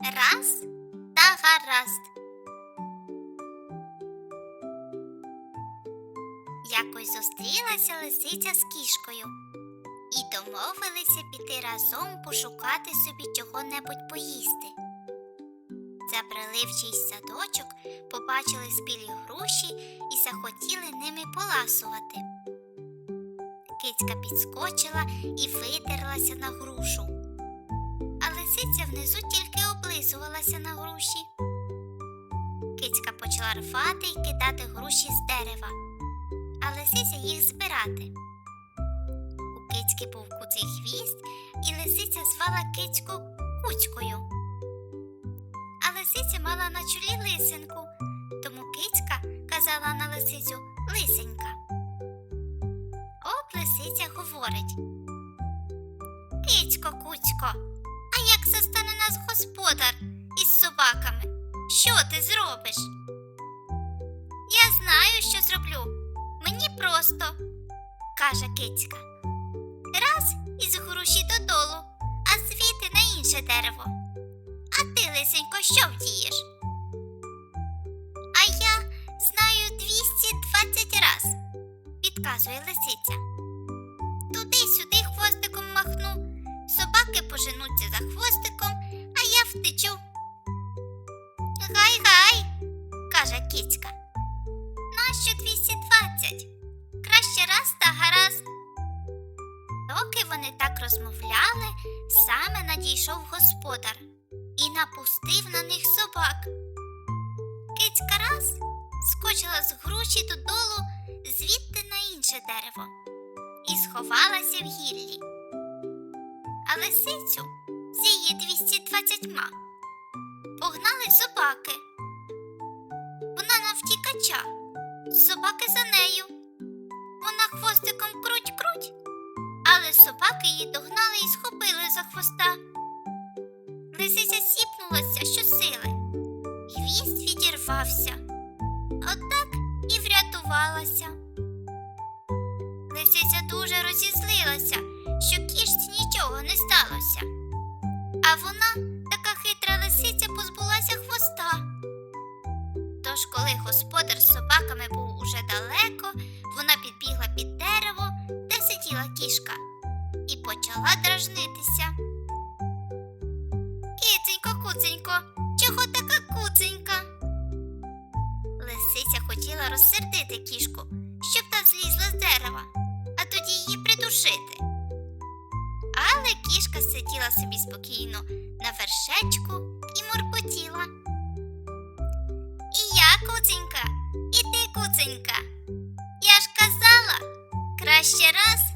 Раз та гаразд. Якось зустрілася лисиця з кішкою і домовилися піти разом пошукати собі чого-небудь поїсти. Забрали чийсь садочок, побачили спілі груші і захотіли ними поласувати. Кицька підскочила і видерлася Почала і кидати груші з дерева, а лисиця їх збирати. У кицьки був куций хвіст, і лисиця звала кицьку куцькою. А лисиця мала на чолі лисинку, тому кицька казала на лисицю лисенька. От лисиця говорить. Кицько, куцько, а як застане нас господар із собаками? Що ти зробиш? Знаю, що зроблю. Мені просто, каже кицька. Раз із груші додолу, а звідти на інше дерево. А ти, лисенько, що вдієш? А я знаю 220 раз, підказує лисиця. Туди-сюди хвостиком махну, собаки поженуться за хвостиком, а я втечу. Гай-гай, каже кицька. Розмовляли, саме надійшов господар і напустив на них собак. Кицька раз скочила з груші додолу звідти на інше дерево і сховалася в гіллі. А лисицю з її 220 погнали собаки. Вона навтікача, собаки за нею. Вона хвостиком круть-круть, але собаки її догнали і схопили за хвоста. Лисиця сіпнулася щосили. Хвіст відірвався. Отак і врятувалася. Лисиця дуже розізлилася, що кішці нічого не сталося. А вона, така хитра лисиця, позбулася хвоста. Тож, коли господар з собаками був уже далеко, вона підбігла під дерево, де сиділа кішка, почала дражнитися. Киценько, куценько, чого така куценька? Лисиця хотіла розсердити кішку, щоб та злізла з дерева, а тоді її придушити. Але кішка сиділа собі спокійно на вершечку і моркотіла. І я куценька, і ти куценька. Я ж казала, краще раз